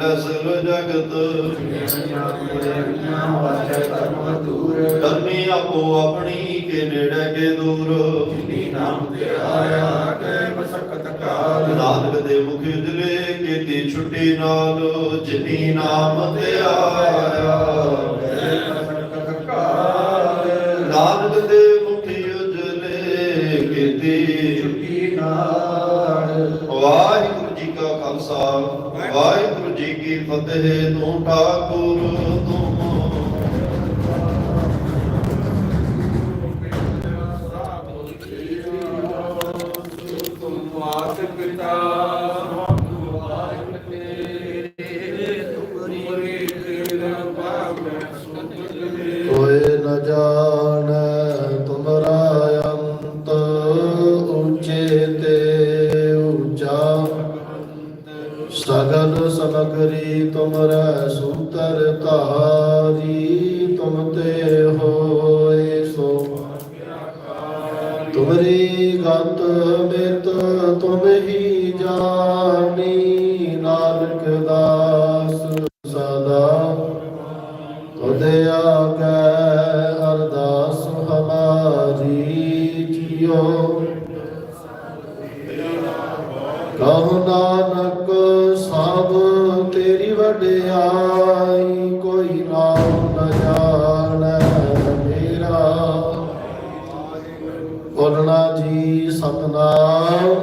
ਸਰਬ ਜਗਤ ਕਰਮੀ ਆਪੋ ਆਪਣੀ ਕੇ ਨੇੜੇ ਕੇ ਦੂਰ। ਨਾਨਕ ਦੇ ਮੁਖ ਉਜਲੇ ਕੀਤੀ ਛੁੱਟੀ ਨਾਲ, ਜਿਨੀ ਨਾਮ ਤੇ ਆਇਆ। ਮਿਤ ਤੁਮ ਹੀ ਜਾਣੀ ਨਾਨਕ ਦਾਸ ਸਦਾ। ਤੁਦੇ ਆਗੇ ਅਰਦਾਸ ਹਮਾਰੀ ਜੀਓ। ਸਤਨਾਮ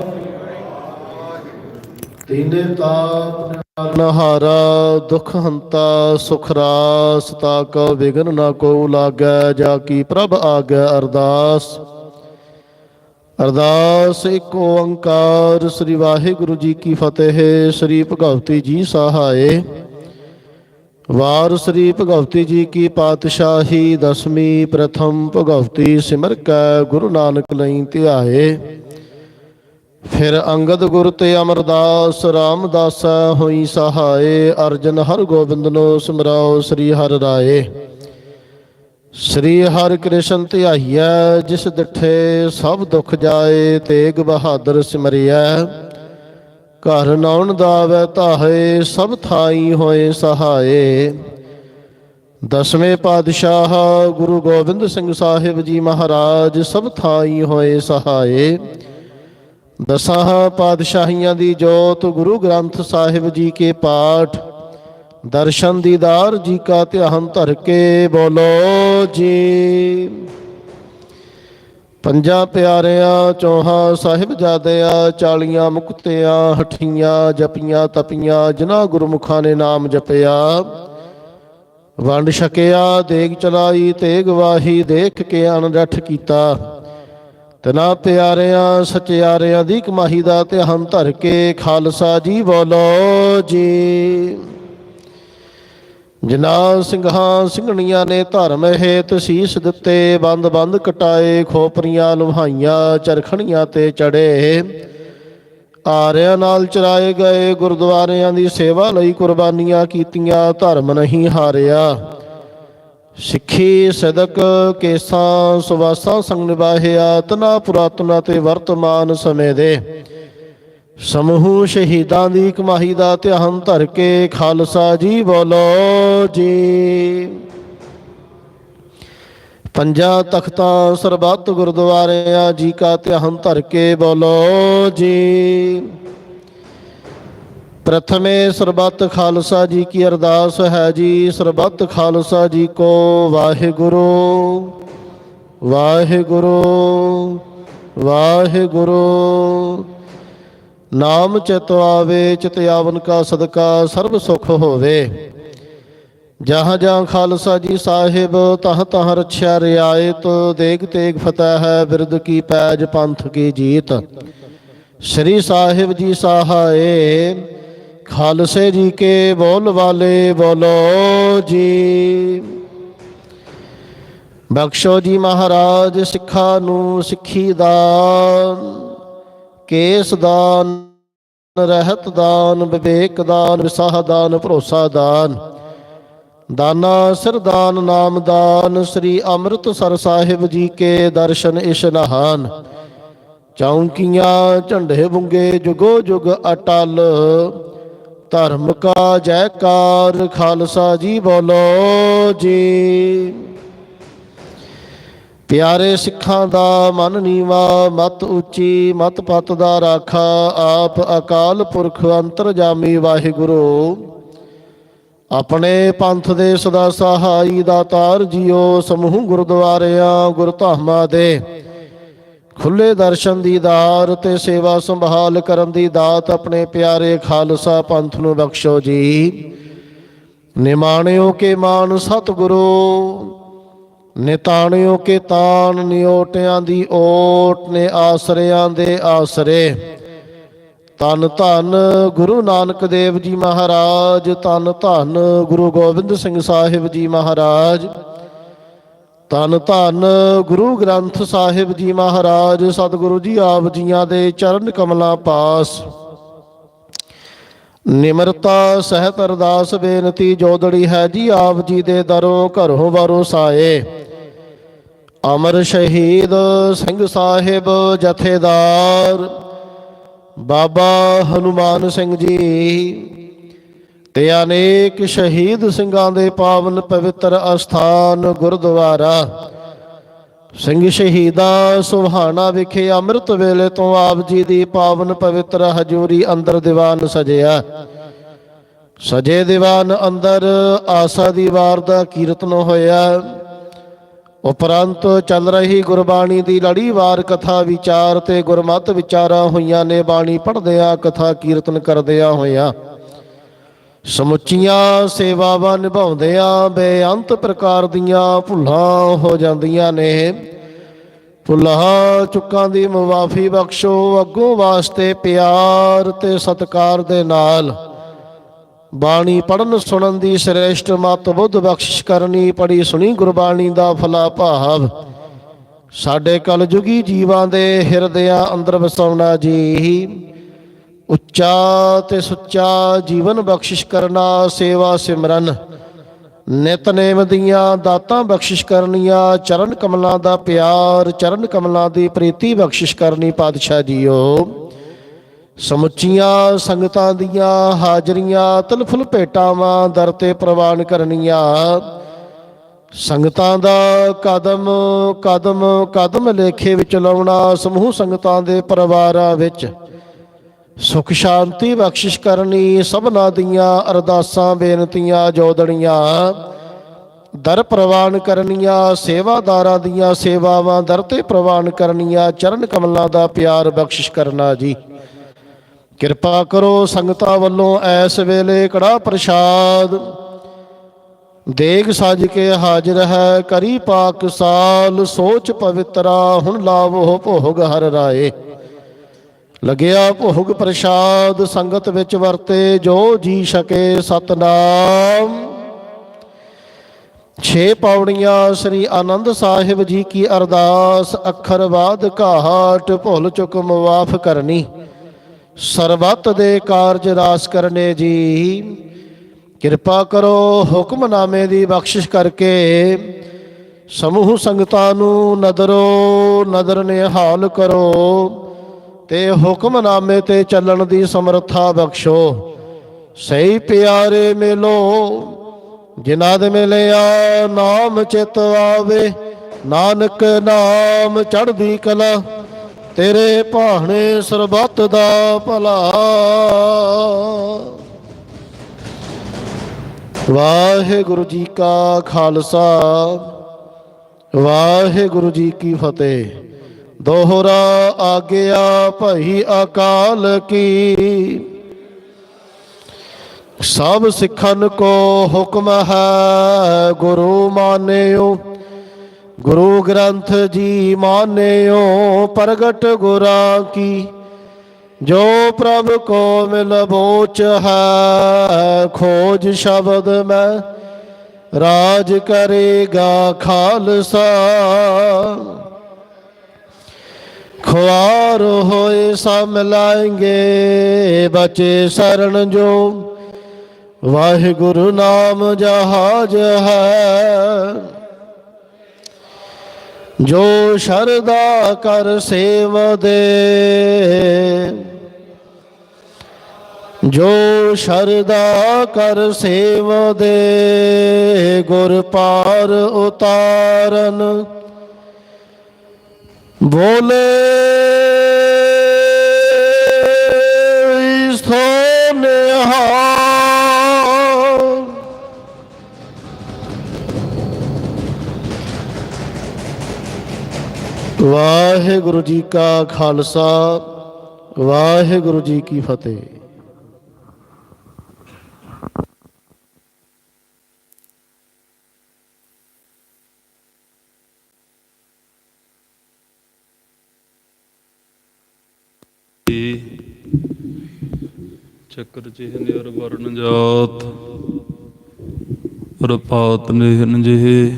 ਤੀਨੇ ਤਾਪ ਨਹਾਰਾ ਦੁਖ ਹੰਤਾ, ਸੁਖ ਰਾਸ, ਤਾ ਕੋ ਵਿਗਨ ਨ ਕੋ ਲਾਗੈ, ਜਾ ਕੀ ਪ੍ਰਭ ਆਗੈ ਅਰਦਾਸ। ਅਰਦਾਸ ਇੱਕ ਓੰਕਾਰ, ਸ੍ਰੀ ਵਾਹਿਗੁਰੂ ਜੀ ਕੀ ਫਤਿਹ, ਸ੍ਰੀ ਭਗਵਤੀ ਜੀ ਸਹਾਏ। ਵਾਰ ਸ੍ਰੀ ਭਗਵਤੀ ਜੀ ਕੀ ਪਾਤਸ਼ਾਹੀ, ਦਸਵੀਂ ਪ੍ਰਥਮ ਭਗਵਤੀ ਸਿਮਰ ਕੈ, ਗੁਰੂ ਨਾਨਕ ਲਈ ਧਿਆਏ। ਫਿਰ ਅੰਗਦ ਗੁਰ ਤੇ ਅਮਰਦਾਸ ਰਾਮਦਾਸ ਹੋਈ ਸਹਾਏ, ਅਰਜਨ ਹਰ ਨੂੰ ਸਿਮਰਾਓ ਸ੍ਰੀ ਹਰਿ ਰਾਏ। ਸ੍ਰੀ ਹਰਿ ਕ੍ਰਿਸ਼ਨ ਧਿਆਈਐ, ਜਿਸ ਦਿਠੇ ਸਭ ਦੁਖ ਜਾਏ, ਤੇਗ ਬਹਾਦਰ ਸਿਮਰਿਐ। ਘਰ ਨਾਉਣ ਦਾਵੈ ਤਾਹੇ ਸਭ ਥਾਈ ਹੋਏ ਸਹਾਏ। ਦਸਵੇਂ ਪਾਤਸ਼ਾਹ ਗੁਰੂ ਗੋਬਿੰਦ ਸਿੰਘ ਸਾਹਿਬ ਜੀ ਮਹਾਰਾਜ ਸਭ ਥਾਈ ਹੋਏ ਸਹਾਏ। ਦਸਾਂ ਪਾਤਸ਼ਾਹੀਆਂ ਦੀ ਜੋਤ ਗੁਰੂ ਗ੍ਰੰਥ ਸਾਹਿਬ ਜੀ ਕੇ ਪਾਠ। ਦਰਸ਼ਨ ਦੀਦਾਰ ਜੀ ਕਾ ਧਿਆਨ ਧਰ ਕੇ ਬੋਲੋ ਜੀ। ਪੰਜਾਂ ਪਿਆਰਿਆਂ, ਚੌਹਾਂ ਸਾਹਿਬਜ਼ਾਦਿਆਂ, ਚਾਲੀਆਂ ਮੁਕਤਿਆਂ, ਹਠੀਆਂ ਜਪੀਆਂ, ਤਪੀਆਂ, ਜਿਨ੍ਹਾਂ ਗੁਰਮੁਖਾਂ ਨੇ ਨਾਮ ਜਪਿਆ। ਵੰਡ ਛਕਿਆ, ਦੇਗ ਚਲਾਈ ਤੇ ਗਵਾਹੀ ਦੇਖ ਕੇ ਅਨਰਠ ਕੀਤਾ। ਤਨਾ ਪਿਆਰਿਆਂ, ਸਚਿਆਰਿਆਂ ਦੀ ਕਮਾਈ ਦਾ ਧਿਆਨ ਧਰ ਕੇ ਖਾਲਸਾ ਜੀ ਬੋਲੋ ਜੀ। ਜਿਨ੍ਹਾਂ ਸਿੰਘਾਂ ਸਿੰਘਣੀਆਂ ਨੇ ਧਰਮ ਹੇਤ ਸੀਸ ਦਿੱਤੇ ਬੰਦ ਬੰਦ ਕਟਾਏ, ਖੋਪਰੀਆਂ ਲੁਹਾਈਆਂ, ਚਰਖਣੀਆਂ ਤੇ ਚੜੇ। ਆਰਿਆਂ ਨਾਲ ਚਰਾਏ ਗਏ ਗੁਰਦੁਆਰਿਆਂ ਦੀ ਸੇਵਾ ਲਈ ਕੁਰਬਾਨੀਆਂ ਕੀਤੀਆਂ, ਧਰਮ ਨਹੀਂ ਹਾਰਿਆ। ਸਿੱਖੀ ਸਦਕ ਕੇਸਾਂ ਸੁਵਾਸਾਂ ਸੰਗ ਨਿਭਾਹਿਆ ਤਨਾ ਪੁਰਾਤਨਾ ਤੇ ਵਰਤਮਾਨ ਸਮੇਂ ਦੇ। ਸਮੂਹ ਸ਼ਹੀਦਾਂ ਦੀ ਕਮਾਈ ਦਾ ਧਿਆਨ ਧਰ ਕੇ ਖਾਲਸਾ ਜੀ ਬੋਲੋ ਜੀ। ਪੰਜਾਂ ਤਖਤਾਂ ਸਰਬੱਤ ਗੁਰਦੁਆਰਿਆਂ ਜੀ ਕਾ ਧਿਆਨ ਧਰ ਕੇ ਬੋਲੋ ਜੀ। ਪ੍ਰਥਮੇ ਸਰਬੱਤ ਖਾਲਸਾ ਜੀ ਕੀ ਅਰਦਾਸ ਹੈ ਜੀ। ਸਰਬੱਤ ਖਾਲਸਾ ਜੀ ਕੋ ਵਾਹਿਗੁਰੂ। ਵਾਹਿਗੁਰੂ। ਵਾਹਿਗੁਰੂ। ਨਾਮ ਚਿਤ ਆਵੇ, ਚਿਤ ਆਵਨ ਕਾ ਸਦਕਾ, ਸਰਬ ਸੁਖ ਹੋਵੇ। ਜਹਾਂ ਜਹਾਂ ਖਾਲਸਾ ਜੀ ਸਾਹਿਬ, ਤਹ ਤਹ ਰਛਿਆ ਰਿਆਇਤ, ਦੇਗ ਤੇਗ ਫਤਿਹ ਹੈ ਬਿਰਦ ਕੀ ਪੈਜ ਪੰਥ ਕੀ ਜੀਤ। ਸ੍ਰੀ ਸਾਹਿਬ ਜੀ ਸਹਾਏ ਖਾਲਸੇ ਜੀ ਕੇ ਬੋਲ ਵਾਲੇ ਬੋਲੋ ਜੀ। ਬਖਸ਼ੋ ਜੀ ਮਹਾਰਾਜ ਸਿੱਖਾਂ ਨੂੰ ਸਿੱਖੀ ਦਾਨ, ਕੇਸ ਦਾਨ, ਰਹਿਤ ਦਾਨ, ਵਿਵੇਕ ਦਾਨ, ਵਿਸਾਹ ਦਾਨ, ਭਰੋਸਾ ਦਾਨ, ਦਾਨਾ ਸਰਦਾਨ ਨਾਮ ਦਾਨ, ਸ੍ਰੀ ਅੰਮ੍ਰਿਤਸਰ ਸਾਹਿਬ ਜੀ ਕੇ ਦਰਸ਼ਨ ਇਸ਼ਨਾਹਾਨ ਚੌਂਕੀਆਂ ਝੰਡੇ ਬੁੰਗੇ ਜੁਗੋ ਜੁਗ ਅਟਲ ਧਰਮ ਕਾ ਜੈਕਾਰ, ਖਾਲਸਾ ਜੀ ਬੋਲੋ ਜੀ। ਪਿਆਰੇ ਸਿੱਖਾਂ ਦਾ ਮਨ ਨੀਵਾ, ਮਤ ਉੱਚੀ, ਮਤ ਪਤ ਦਾ ਰਾਖਾ, ਆਪ ਅਕਾਲ ਪੁਰਖ ਅੰਤਰਜਾਮੀ ਵਾਹਿਗੁਰੂ। ਆਪਣੇ ਪੰਥ ਦੇ ਸਦਾ ਸਹਾਈ ਦਾਤਾਰ ਜੀਓ, ਸਮੂਹ ਗੁਰਦੁਆਰਿਆਂ, ਗੁਰਧਾਮਾਂ ਦੇ ਖੁੱਲੇ ਦਰਸ਼ਨ ਦੀ ਦੀਦਾਰ ਤੇ ਸੇਵਾ ਸੰਭਾਲ ਕਰਨ ਦੀ ਦਾਤ ਆਪਣੇ ਪਿਆਰੇ ਖਾਲਸਾ ਪੰਥ ਨੂੰ ਬਖਸ਼ੋ ਜੀ। ਨਿਮਾਣਿਓ ਕੇ ਮਾਨ ਸਤਿਗੁਰੂ, ਨਿਤਾਣਿਓ ਕੇ ਤਾਨ ਨਿਓਟਿਆਂ ਦੀ ਓਟ ਨੇ ਆਸਰਿਆਂ ਦੇ ਆਸਰੇ। ਤਨ ਧੰਨ ਗੁਰੂ ਨਾਨਕ ਦੇਵ ਜੀ ਮਹਾਰਾਜ ਤਨ ਧੰਨ ਗੁਰੂ ਗੋਬਿੰਦ ਸਿੰਘ ਸਾਹਿਬ ਜੀ ਮਹਾਰਾਜ। ਤਨ ਧੰਨ ਗੁਰੂ ਗ੍ਰੰਥ ਸਾਹਿਬ ਜੀ ਮਹਾਰਾਜ, ਸਤਿਗੁਰੂ ਜੀ ਆਪ ਜੀਆਂ ਦੇ ਚਰਨ ਕਮਲਾਂ ਪਾਸ। ਨਿਮਰਤਾ, ਸਹਿਤ ਅਰਦਾਸ, ਬੇਨਤੀ, ਜੋਦੜੀ ਹੈ ਜੀ ਆਪ ਜੀ ਦੇ ਦਰੋਂ, ਘਰੋਂ ਬਾਰੋਂ ਸਾਏ। ਅਮਰ ਸ਼ਹੀਦ ਸਿੰਘ ਸਾਹਿਬ ਜਥੇਦਾਰ, ਬਾਬਾ ਹਨੂਮਾਨ ਸਿੰਘ ਜੀ। ਤੇ ਅਨੇਕ ਸ਼ਹੀਦ ਸਿੰਘਾਂ ਦੇ ਪਾਵਨ ਪਵਿੱਤਰ ਅਸਥਾਨ ਗੁਰਦੁਆਰਾ। ਸਿੰਘ ਸ਼ਹੀਦਾ ਸੁਹਾਣਾ ਵਿਖੇ ਅੰਮ੍ਰਿਤ ਵੇਲੇ ਤੋਂ ਆਪ ਜੀ ਦੀ ਪਾਵਨ ਪਵਿੱਤਰ ਹਜ਼ੂਰੀ ਅੰਦਰ ਦੀਵਾਨ ਸਜਿਆ। ਸਜੇ ਦੀਵਾਨ ਅੰਦਰ ਆਸਾ ਦੀ ਵਾਰ ਦਾ ਕੀਰਤਨ ਹੋਇਆ। ਉਪਰੰਤ ਚੱਲ ਰਹੀ ਗੁਰਬਾਣੀ ਦੀ ਲੜੀਵਾਰ ਕਥਾ ਵਿਚਾਰ ਤੇ ਗੁਰਮਤ ਵਿਚਾਰਾਂ ਹੋਈਆਂ ਨੇ ਬਾਣੀ ਪੜ੍ਹਦਿਆਂ ਕਥਾ ਕੀਰਤਨ ਕਰਦਿਆਂ ਹੋਇਆਂ। ਸਮੁੱਚੀਆਂ ਸੇਵਾਵਾਂ ਨਿਭਾਉਂਦਿਆਂ ਬੇਅੰਤ ਪ੍ਰਕਾਰ ਦੀਆਂ ਭੁੱਲਾਂ ਹੋ ਜਾਂਦੀਆਂ ਨੇ। ਭੁੱਲਾਂ ਚੁੱਕਾਂ ਦੀ ਮੁਆਫੀ ਬਖਸ਼ੋ, ਅੱਗੋਂ ਵਾਸਤੇ ਪਿਆਰ ਤੇ ਸਤਿਕਾਰ ਦੇ ਨਾਲ। ਬਾਣੀ ਪੜਨ ਸੁਣਨ ਦੀ ਸ੍ਰੇਸ਼ਟ ਮਤ ਬੁੱਧ ਬਖਸ਼ਿਸ਼ ਕਰਨੀ ਪੜੀ ਸੁਣੀ ਗੁਰਬਾਣੀ ਦਾ ਫਲਾ ਭਾਵ। ਸਾਡੇ ਕਲਯੁਗੀ ਜੀਵਾਂ ਦੇ ਹਿਰਦਿਆਂ ਅੰਦਰ ਵਸਾਉਣਾ ਜੀ। ਉੱਚਾ ਤੇ ਸੁੱਚਾ ਜੀਵਨ ਬਖਸ਼ਿਸ਼ ਕਰਨਾ, ਸੇਵਾ ਸਿਮਰਨ। ਨਿਤਨੇਮ ਦੀਆਂ ਦਾਤਾਂ ਬਖਸ਼ਿਸ਼ ਕਰਨੀਆਂ, ਚਰਨ ਕਮਲਾਂ ਦਾ ਪਿਆਰ, ਚਰਨ ਕਮਲਾਂ ਦੀ ਪ੍ਰੀਤੀ ਬਖਸ਼ਿਸ਼ ਕਰਨੀ ਪਾਤਸ਼ਾਹ ਜੀਓ। ਸਮੁੱਚੀਆਂ ਸੰਗਤਾਂ ਦੀਆਂ ਹਾਜ਼ਰੀਆਂ, ਤਲਫੁਲ ਭੇਟਾਵਾਂ ਦਰ ਤੇ ਪ੍ਰਵਾਨ ਕਰਨੀਆਂ। ਸੰਗਤਾਂ ਦਾ ਕਦਮ ਕਦਮ ਕਦਮ ਲੇਖੇ ਵਿੱਚ ਲਾਉਣਾ, ਸਮੂਹ ਸੰਗਤਾਂ ਦੇ ਪਰਿਵਾਰਾਂ ਵਿੱਚ। ਸੁਖ ਸ਼ਾਂਤੀ ਬਖਸ਼ਿਸ਼ ਕਰਨੀ ਸਭਨਾ ਦੀਆਂ ਅਰਦਾਸਾਂ ਬੇਨਤੀਆਂ ਜੋਦੜੀਆਂ। ਦਰ ਪ੍ਰਵਾਨ ਕਰਨੀਆਂ, ਸੇਵਾਦਾਰਾਂ ਦੀਆਂ ਸੇਵਾਵਾਂ, ਦਰ ਤੇ ਪ੍ਰਵਾਨ ਕਰਨੀਆਂ, ਚਰਨ ਕਮਲਾਂ ਦਾ ਪਿਆਰ ਬਖਸ਼ਿਸ਼ ਕਰਨਾ ਜੀ। ਕਿਰਪਾ ਕਰੋ ਸੰਗਤਾਂ ਵੱਲੋਂ ਐਸ ਵੇਲੇ ਕੜਾ ਪ੍ਰਸ਼ਾਦ। ਦੇਗ ਸਜ ਕੇ ਹਾਜ਼ਰ ਹੈ ਕਰੀ ਪਾਕ ਸਾਲ, ਸੋਚ ਪਵਿੱਤਰਾ, ਹੁਣ ਲਾਵੋ ਭੋਗ ਹਰ ਰਾਏ। ਲਗਿਆ ਭੋਗ ਪ੍ਰਸ਼ਾਦ, ਸੰਗਤ ਵਿੱਚ ਵਰਤੇ ਜੋ ਜੀ ਸਕੇ ਸਤਨਾਮ। ਛੇ ਪੌੜੀਆਂ ਸ੍ਰੀ ਆਨੰਦ ਸਾਹਿਬ ਜੀ ਕੀ ਅਰਦਾਸ, ਅੱਖਰ ਬਾਦ ਘਾਟ, ਭੁੱਲ ਚੁੱਕ ਮਵਾਫ ਕਰਨੀ। ਸਰਬੱਤ ਦੇ ਕਾਰਜ ਰਾਸ ਕਰਨੇ ਜੀ। ਕਿਰਪਾ ਕਰੋ ਹੁਕਮਨਾਮੇ ਦੀ ਬਖਸ਼ਿਸ਼ ਕਰਕੇ। ਸਮੂਹ ਸੰਗਤਾਂ ਨੂੰ ਨਦਰੋ ਨਦਰ ਨਿਹਾਲ ਕਰੋ। ਤੇ ਹੁਕਮਨਾਮੇ ਤੇ ਚੱਲਣ ਦੀ ਸਮਰੱਥਾ ਬਖਸ਼ੋ। ਸਹੀ ਪਿਆਰੇ ਮਿਲੋ, ਜਿਨ੍ਹਾਂ ਦੇ ਮਿਲਿਆ ਨਾਮ ਚਿਤ ਆਵੇ, ਨਾਨਕ ਨਾਮ ਚੜ੍ਹਦੀ ਕਲਾ, ਤੇਰੇ ਭਾਣੇ ਸਰਬੱਤ ਦਾ ਭਲਾ। ਵਾਹਿਗੁਰੂ ਜੀ ਕਾ ਖਾਲਸਾ, ਵਾਹਿਗੁਰੂ ਜੀ ਕੀ ਫਤਿਹ। ਦੋਹਰਾ ਆਗਿਆ ਭਈ ਅਕਾਲ ਕੀ। ਸਭ ਸਿੱਖਨ ਕੋ ਹੁਕਮ ਹੈ ਗੁਰੂ ਮਾਨਿਓ, ਗੁਰੂ ਗ੍ਰੰਥ ਜੀ ਮਾਨਿਓ, ਪ੍ਰਗਟ ਗੁਰਾਂ ਕੀ। ਜੋ ਪ੍ਰਭ ਕੋ ਮਿਲ ਬੋਚ ਹੈ, ਖੋਜ ਸ਼ਬਦ ਮੈਂ, ਰਾਜ ਕਰੇਗਾ ਖਾਲਸਾ। ਖੁਆਰ ਹੋਏ ਸਭ ਮਿਲਾਏਂਗੇ ਬਚੇ ਸਰਣ ਜੋ। ਵਾਹਿਗੁਰੂ ਨਾਮ ਜਹਾਜ ਹੈ। ਜੋ ਸ਼ਰਦਾ ਕਰ ਸੇਵ ਦੇ ਜੋ ਸ਼ਰਦਾ ਕਰ ਸੇਵ ਦੇ ਗੁਰ ਪਾਰ ਉਤਾਰਨ। ਬੋਲੇ ਸੋਨਿਹਾ ਵਾਹਿਗੁਰੂ ਜੀ ਕਾ ਖਾਲਸਾ ਵਾਹਿਗੁਰੂ ਜੀ ਕੀ ਫਤਿਹ। ਚੱਕਰ ਚਿਹਨ ਅਰ ਵਰਨ ਜਾਤ ਰਪਾਤ ਨਿਹਨ ਜਿਹੇ।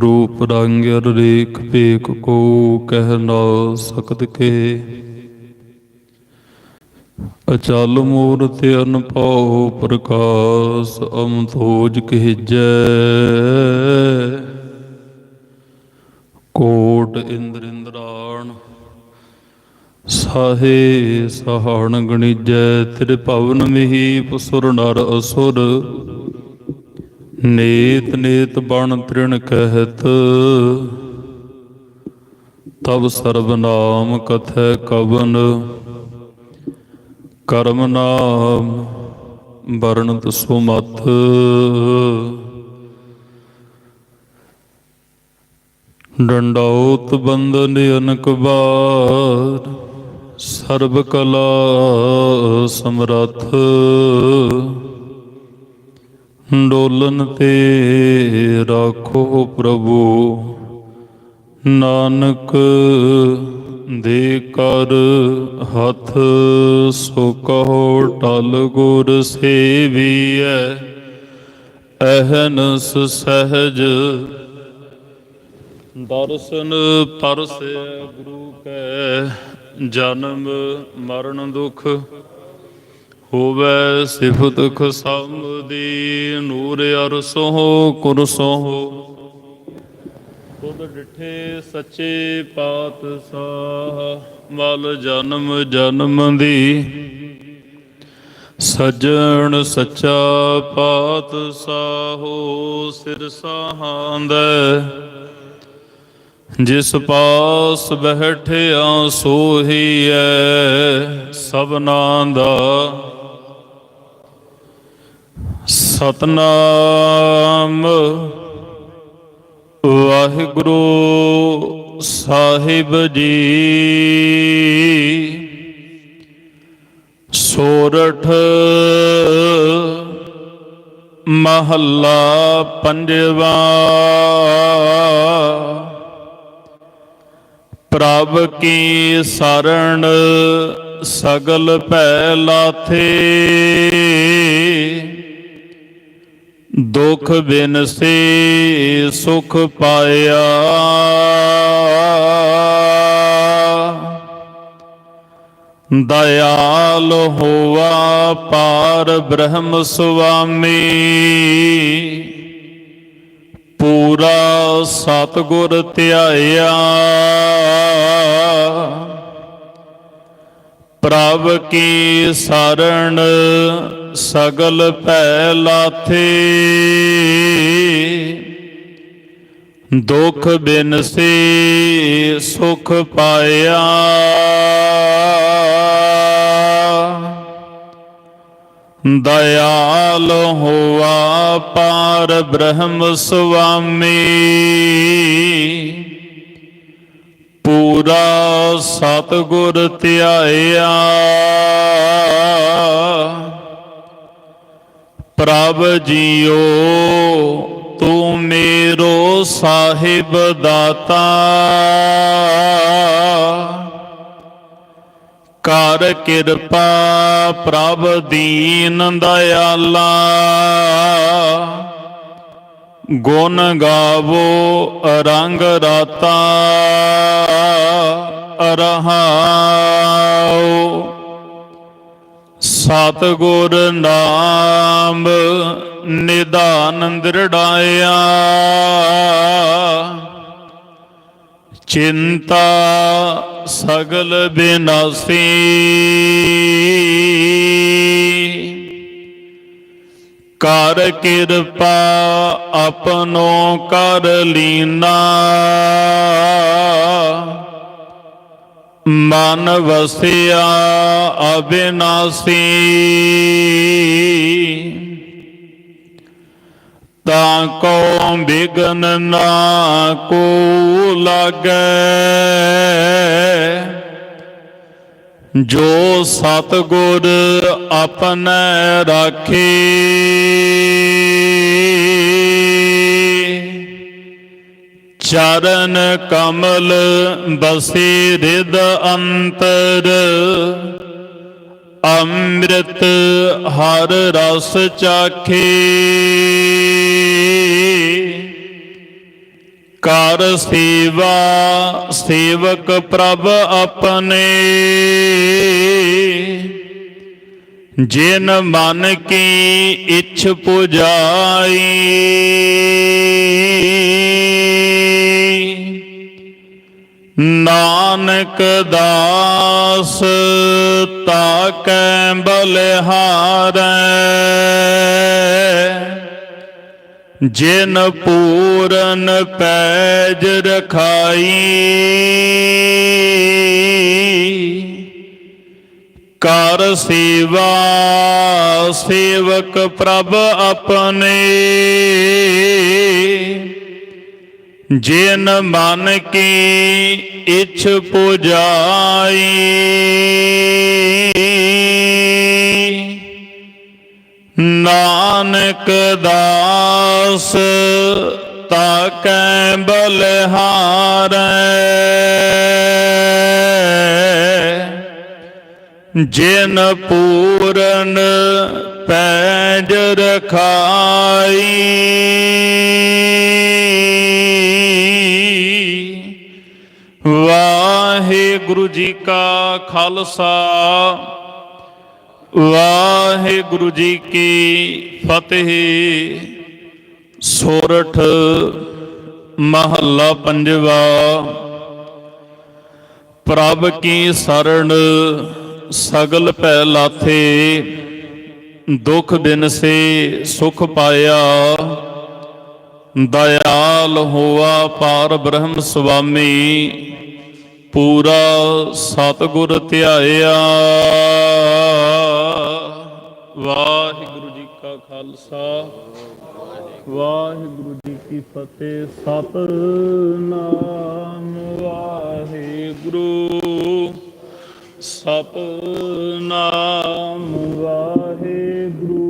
ਰੂਪ, ਰੰਗ ਰੇਖ ਪੇਖ ਕੋ, ਕਹਿ ਨਾ ਸਕਤ ਕੇ। ਅਚਲ ਮੂਰਤ ਅਨਭਉ ਪ੍ਰਕਾਸ਼ ਅਮਤੋਜ ਕਹਿਜੈ। ਕੋਟ ਇੰਦਰ ਇੰਦਰਾਣ ਸਾਹੇ ਸਹਾਣ ਗਣੀਜੈ, ਤੇਰੇ ਭਵਨ ਮਿਹੀ ਪਸੁਰ ਨਰ ਅਸੁਰ। ਨੇਤ ਨੇਤ ਬਣ ਤ੍ਰਿਣ ਕਹਿਤ। ਤਬ ਸਰਬ ਨਾਮ ਕਥੈ ਕਵਨ। ਕਰਮ ਨਾਮ ਵਰਣਤ ਸੁਮਤ ਡੰਡਾਉਤ ਬੰਦਨ ਅਨਕ ਬਾਰ। ਸਰਬ ਕਲਾ ਸਮਰੱਥ। ਡੋਲਨ ਤੇ ਰਾਖੋ ਪ੍ਰਭੂ। ਨਾਨਕ ਦੇ ਕਰ ਹੱਥ, ਸੋ ਕਹੋ ਟਲ ਗੁਰ ਸੇਵੀਐ। ਅਹਨਸ ਸਹਿਜ ਦਰਸ਼ਨ ਪਰਸੇ ਗੁਰੂ ਕੈ। ਜਨਮ ਮਰਨ ਦੁਖ ਹੋਵੇ ਸਿਫਤ ਖਸਮ ਦੀ, ਨੂਰ ਅਰਸੋ ਕੁਰਸੋ ਤੁਧ ਡਿਠੇ ਸੱਚੇ ਪਾਤਸ਼ਾਹ, ਮਲ ਜਨਮ ਜਨਮ ਦੀ। ਸਜਣ ਸੱਚਾ ਪਾਤਸ਼ਾਹੋ ਸਿਰ ਸਾਹਾਂਦੈ ਜਿਸ ਪਾਸ ਬੈਠਿਆ ਸੋਹੀਐ ਸਭਨਾ ਦਾ ਸਤਨਾਮ। ਵਾਹਿਗੁਰੂ ਸਾਹਿਬ ਜੀ ਸੋਰਠ ਮਹੱਲਾ ਪੰਜਵਾ। ਪ੍ਰਭ ਕੀ ਸਰਣ ਸਗਲ ਭੈ ਲਾਥੇ? ਦੁਖ ਬਿਨ ਸੇ ਸੁਖ ਪਾਇਆ। ਦਇਆਲ ਹੋਵਾ ਪਾਰ ਬ੍ਰਹਮ ਸੁਆਮੀ। ਪੂਰਾ ਸਤਗੁਰ ਧਿਆਇਆ। ਪ੍ਰਭ ਕੀ ਸਰਣ ਸਗਲ ਭੈ ਲਾਥੇ। ਦੁਖ ਬਿਨਸੀ ਸੁਖ ਪਾਇਆ। ਦਇਆਲ ਹੋਵਾ ਪਾਰ ਬ੍ਰਹਮ ਸੁਆਮੀ। ਪੂਰਾ ਸਤਗੁਰ ਧਿਆਇਆ। ਪ੍ਰਭ ਜੀਓ ਤੂੰ ਮੇਰੋ ਸਾਹਿਬ ਦਾਤਾ। ਕਰ ਕਿਰਪਾ ਪ੍ਰਭ ਦੀਨ ਦਇਆਲਾ। ਗੁਣ ਗਾਵੋ ਰੰਗ ਰਾਤਾ ਰਹਾਉ। ਸਤਗੁਰ ਨਾਮ ਨਿਦਾਨ ਦ੍ਰਿੜਾਇਆ ਚਿੰਤਾ ਸਗਲ ਬਿਨਾਸੀ। ਕਰ ਕਿਰਪਾ ਆਪਣੋ ਕਰ ਲੀਨਾ। ਮਨ ਵਸਿਆ ਅਬਿਨਾਸੀ। ਤਾਂ ਕੋ ਬਿਗਨ ਨਾ ਕੋ ਲਾਗੈ। ਜੋ ਸਤਗੁਰ ਆਪਣੈ ਰਾਖੇ। ਚਰਨ ਕਮਲ ਬਸੇ ਰਿਦ ਅੰਤਰ। ਅੰਮ੍ਰਿਤ ਹਰ ਰਸ ਚਾਖੇ। ਕਰ ਸੇਵਾ ਸੇਵਕ ਪ੍ਰਭ ਆਪਣੇ। ਜਿਨ ਮਨ ਕੀ ਇਛ ਪੁਜਾਈ। ਨਾਨਕ ਦਾਸ ਤਾਕੈ ਬਲਿਹਾਰੈ। ਜਿਨ ਪੂਰਨ ਪੈਜ ਰਖਾਈ ਕਰ ਸੇਵਾ ਸੇਵਕ ਪ੍ਰਭ ਆਪਣੇ। ਜਿਨ ਮਨ ਕੀ ਇਛ ਪੁਜਾਈ। ਨਾਨਕ ਦਾਸ ਤਾਕੈ ਬਲਿਹਾਰੈ। ਜਿਨ ਪੂਰਨ ਪੈਜ ਰਖਾਈ। ਵਾਹਿਗੁਰੂ ਜੀ ਕਾ ਖਾਲਸਾ, ਵਾਹਿਗੁਰੂ ਜੀ ਕੀ ਫਤਿਹ। ਸੋਰਠ ਮਹੱਲਾ ਪੰਜਵਾ, ਪ੍ਰਭ ਕੀ ਸਰਣ ਸਗਲ ਭੈ ਲਾਥੇ, ਦੁਖ ਬਿਨ ਸੇ ਸੁਖ ਪਾਇਆ। ਦਇਆਲ ਹੋਆ ਪਾਰ ਬ੍ਰਹਮ ਸੁਆਮੀ, ਪੂਰਾ ਸਤਿਗੁਰ ਧਿਆਇਆ। ਵਾਹਿਗੁਰੂ ਜੀ ਕਾ ਖਾਲਸਾ, ਵਾਹਿਗੁਰੂ ਜੀ ਕੀ ਫਤਿਹ, ਸਤਨਾਮ ਵਾਹਿਗੁਰੂ। ਸਤਨਾਮ ਵਾਹਿਗੁਰੂ।